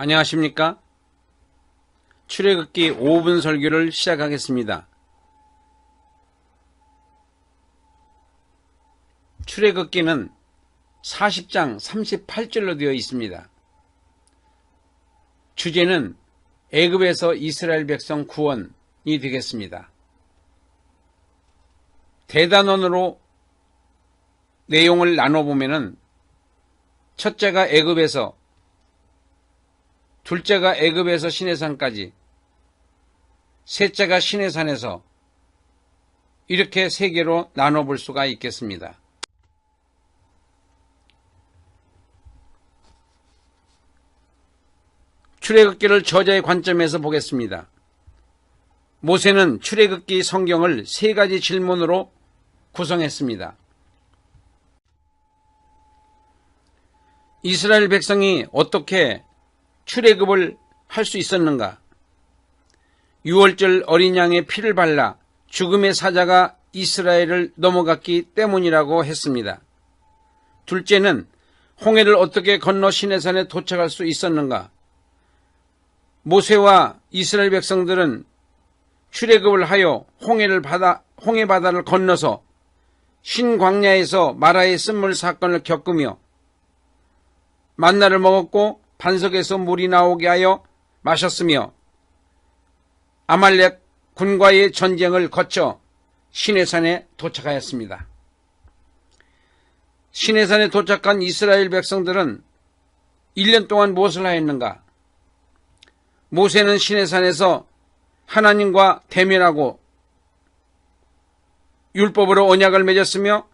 안녕하십니까? 출애굽기 5분 설교를 시작하겠습니다. 출애굽기는 40장 38절로 되어 있습니다. 주제는 애굽에서 이스라엘 백성 구원이 되겠습니다. 대단원으로 내용을 나눠보면은 첫째가 애굽에서 둘째가 애굽에서 시내산까지 셋째가 시내산에서 이렇게 세 개로 나눠볼 수가 있겠습니다. 출애굽기를 저자의 관점에서 보겠습니다. 모세는 출애굽기 성경을 세 가지 질문으로 구성했습니다. 이스라엘 백성이 어떻게 출애굽을 할 수 있었는가? 6월절 어린 양의 피를 발라 죽음의 사자가 이스라엘을 넘어갔기 때문이라고 했습니다. 둘째는 홍해를 어떻게 건너 시내산에 도착할 수 있었는가? 모세와 이스라엘 백성들은 출애굽을 하여 홍해를 바다 홍해 바다를 건너서 신광야에서 마라의 쓴물 사건을 겪으며 만나를 먹었고 반석에서 물이 나오게 하여 마셨으며 아말렉 군과의 전쟁을 거쳐 시내산에 도착하였습니다. 시내산에 도착한 이스라엘 백성들은 1년 동안 무엇을 하였는가? 모세는 시내산에서 하나님과 대면하고 율법으로 언약을 맺었으며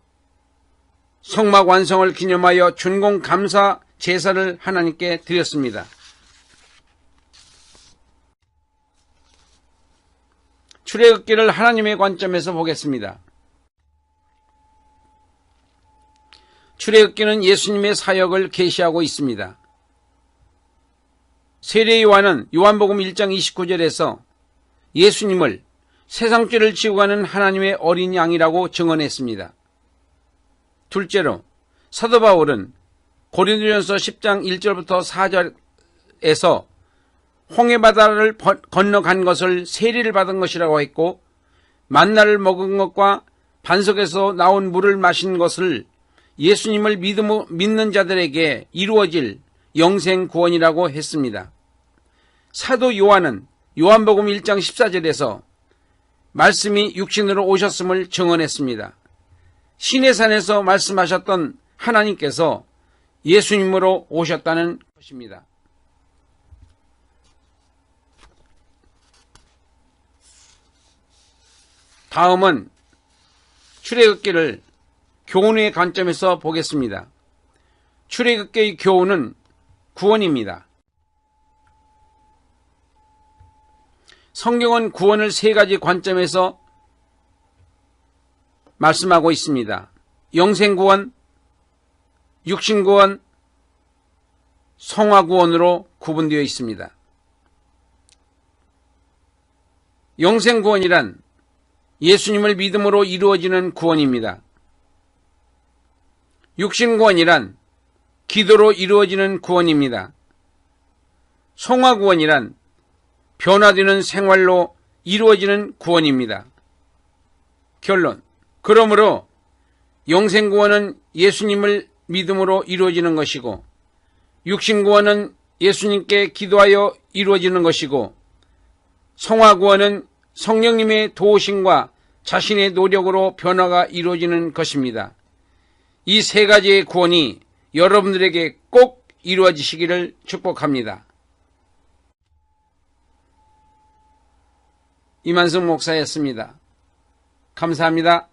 성막 완성을 기념하여 준공 감사 제사를 하나님께 드렸습니다. 출애굽기를 하나님의 관점에서 보겠습니다. 출애굽기는 예수님의 사역을 계시하고 있습니다. 세례 요한은 요한복음 1장 29절에서 예수님을 세상 죄를 지고 가는 하나님의 어린 양이라고 증언했습니다. 둘째로 사도 바울은 고린도전서 10장 1절부터 4절에서 홍해 바다를 건너간 것을 세례를 받은 것이라고 했고 만나를 먹은 것과 반석에서 나온 물을 마신 것을 예수님을 믿는 자들에게 이루어질 영생 구원이라고 했습니다. 사도 요한은 요한복음 1장 14절에서 말씀이 육신으로 오셨음을 증언했습니다. 시내산에서 말씀하셨던 하나님께서 예수님으로 오셨다는 것입니다. 다음은 출애굽기를 교훈의 관점에서 보겠습니다. 출애굽기의 교훈은 구원입니다. 성경은 구원을 세 가지 관점에서 말씀하고 있습니다. 영생구원, 육신구원, 성화구원으로 구분되어 있습니다. 영생구원이란 예수님을 믿음으로 이루어지는 구원입니다. 육신구원이란 기도로 이루어지는 구원입니다. 성화구원이란 변화되는 생활로 이루어지는 구원입니다. 결론. 그러므로 영생구원은 예수님을 믿음으로 이루어지는 것이고 육신구원은 예수님께 기도하여 이루어지는 것이고 성화구원은 성령님의 도우심과 자신의 노력으로 변화가 이루어지는 것입니다. 이 세 가지의 구원이 여러분들에게 꼭 이루어지시기를 축복합니다. 이만승 목사였습니다. 감사합니다.